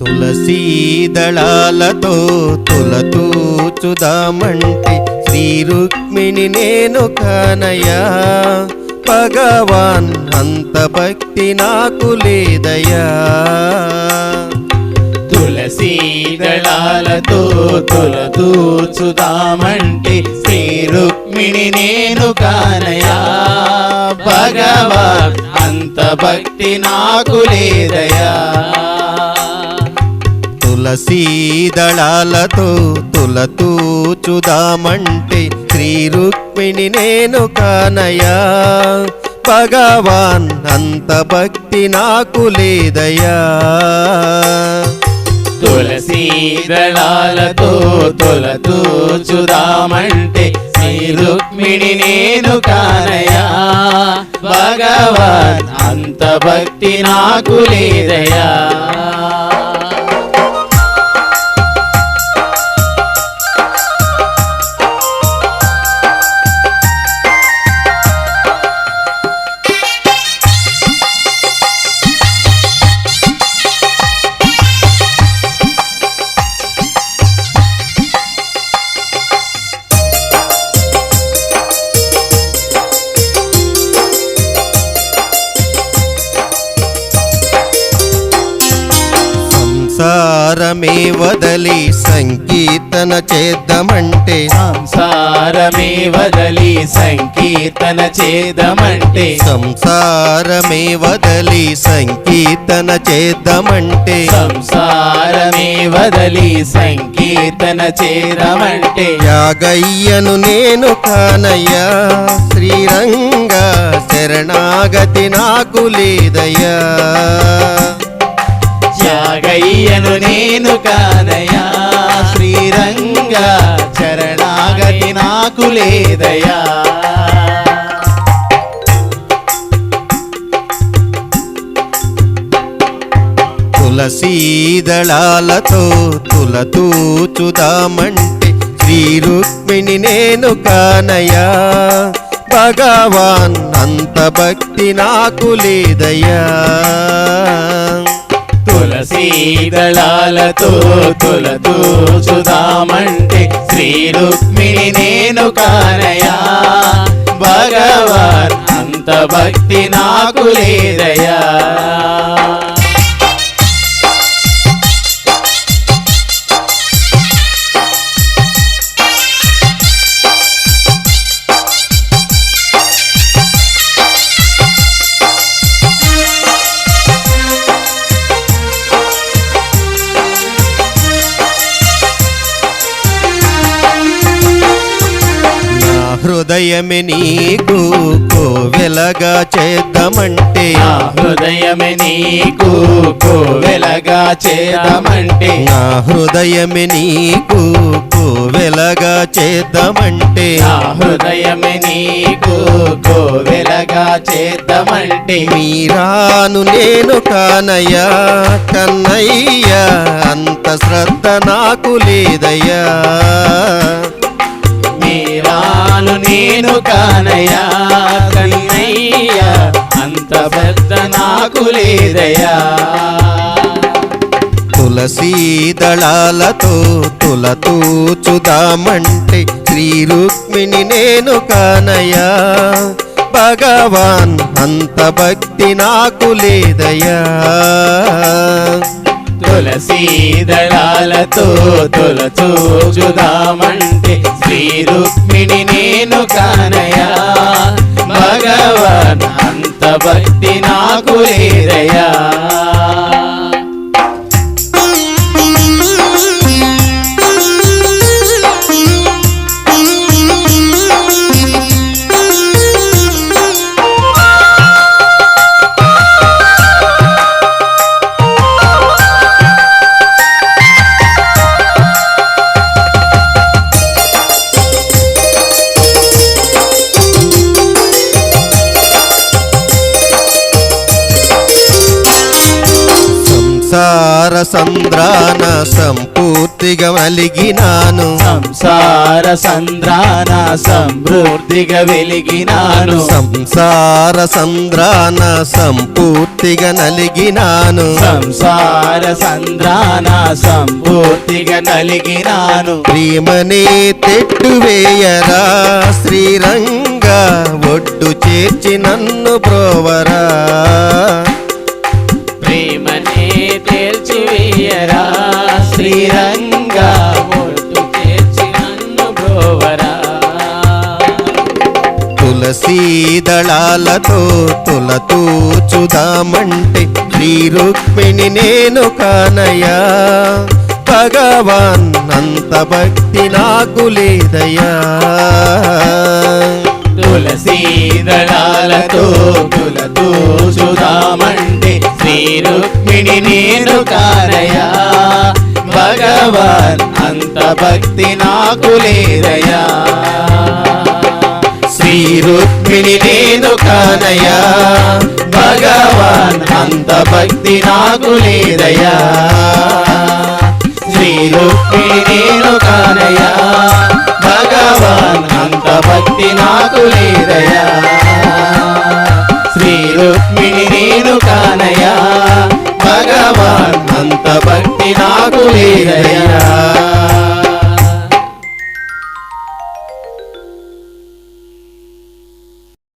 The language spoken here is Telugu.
తులసీ దళాలతో తులతూచుదామంటే శ్రీ రుక్మిణి నేను కానయా భగవాన్ అంత భక్తి నాకు లేదయా తులసీ దళాలతో తులతూచుదామంటే శ్రీ రుక్మిణి నేను కానయా భగవాన్ అంత భక్తి నాకు లేదయా తులసీ దళాలతో తులతూచుదామంటే శ్రీ రుక్మిణి నేను కానయా భగవాన్ అంత భక్తి నాకు లేదయా తులసీ దళాలతో తులతూచుదామంటే శ్రీ రుక్మిణి నేను కానయా భగవాన్ అంత భక్తి నాకు లేదయా సంసారమే వదలి సంకీర్తన చేద్దామంటే. సంసారమే వదలి సంకీర్తన చేదమంటే సంసారమే వదలి సంకీర్తన చేద్దామంటే. సంసారమే వదలి సంకీర్తన చేదమంటే యాగయ్యను నేను కానయ్యా శ్రీరంగ శరణాగతి నాకు లేదయ్యా. నాగయ్యను నేను కానయా శ్రీరంగ చరణాగతి నాకు లేదయా తులసీదళాలతో తులతూచుదామంటే శ్రీ రుక్మిణి నేను కానయా భగవాన్ అంత భక్తి నాకు లేదయా తులసీ దళాలతో తులతూచుదామంటే శ్రీ రుక్మిణి నేను కానయా. భగవాన్ అంత భక్తి నాకు లేదయా. హృదయమే నీకు కోవెలగా చేద్దామంటే. నా హృదయమే నీకు కోవెలగా చేద్దామంటే. నా హృదయమే నీకు కోవెలగా చేద్దామంటే. నా హృదయమే నీకు కోవెలగా చేద్దామంటే. మీరాను నేను కానయ్యా కన్నయ్యా అంత శ్రద్ధ నాకు లేదయ్యా. నాకు తులసీ దళాలతో తులతూచుదామంటే శ్రీ రుక్మిణి నేను కానయా భగవాన్ అంత భక్తి నాకు లేదయా తులసీ దళాలతో తులచూచుదామంటే శ్రీ రుక్మిణి నేను కానయా భగవాన్ అంత భక్తి నాకు లేదయ్యా. సంద్రాన సంపూర్తిగా నలిగినాను సంసార సంద్రాన సమృద్ధిగా వెలిగినాను. సంసార సంద్రాన సంపూర్తిగా నలిగినాను. సంసార సంద్రాన సంపూర్తిగా నలిగినాను. ప్రేమనే తెట్టు వేయరా శ్రీరంగా ఒడ్డు చేర్చి నన్ను బ్రోవరా దళాలతో తులతూచుదామంటే శ్రీ రుక్మిణి నేను కానయా భగవాన్ అంత భక్తి నాకు లేదయా తులసీ దళాలతో తులతో శ్రీ రుక్మిణి నేను కానయా భగవాన్ అంత భక్తి నాకు లేదయా శ్రీ రుక్మిణి నేను కానయా భగవాన్ అంత భక్తి నాకు లేదయా శ్రీ రుక్మిణి నేను కానయా భగవాన్ అంత భక్తి నాకు లేదయా శ్రీ రుక్మిణి నేను కానయా భగవాన్ అంత భక్తి నాకు లేదయా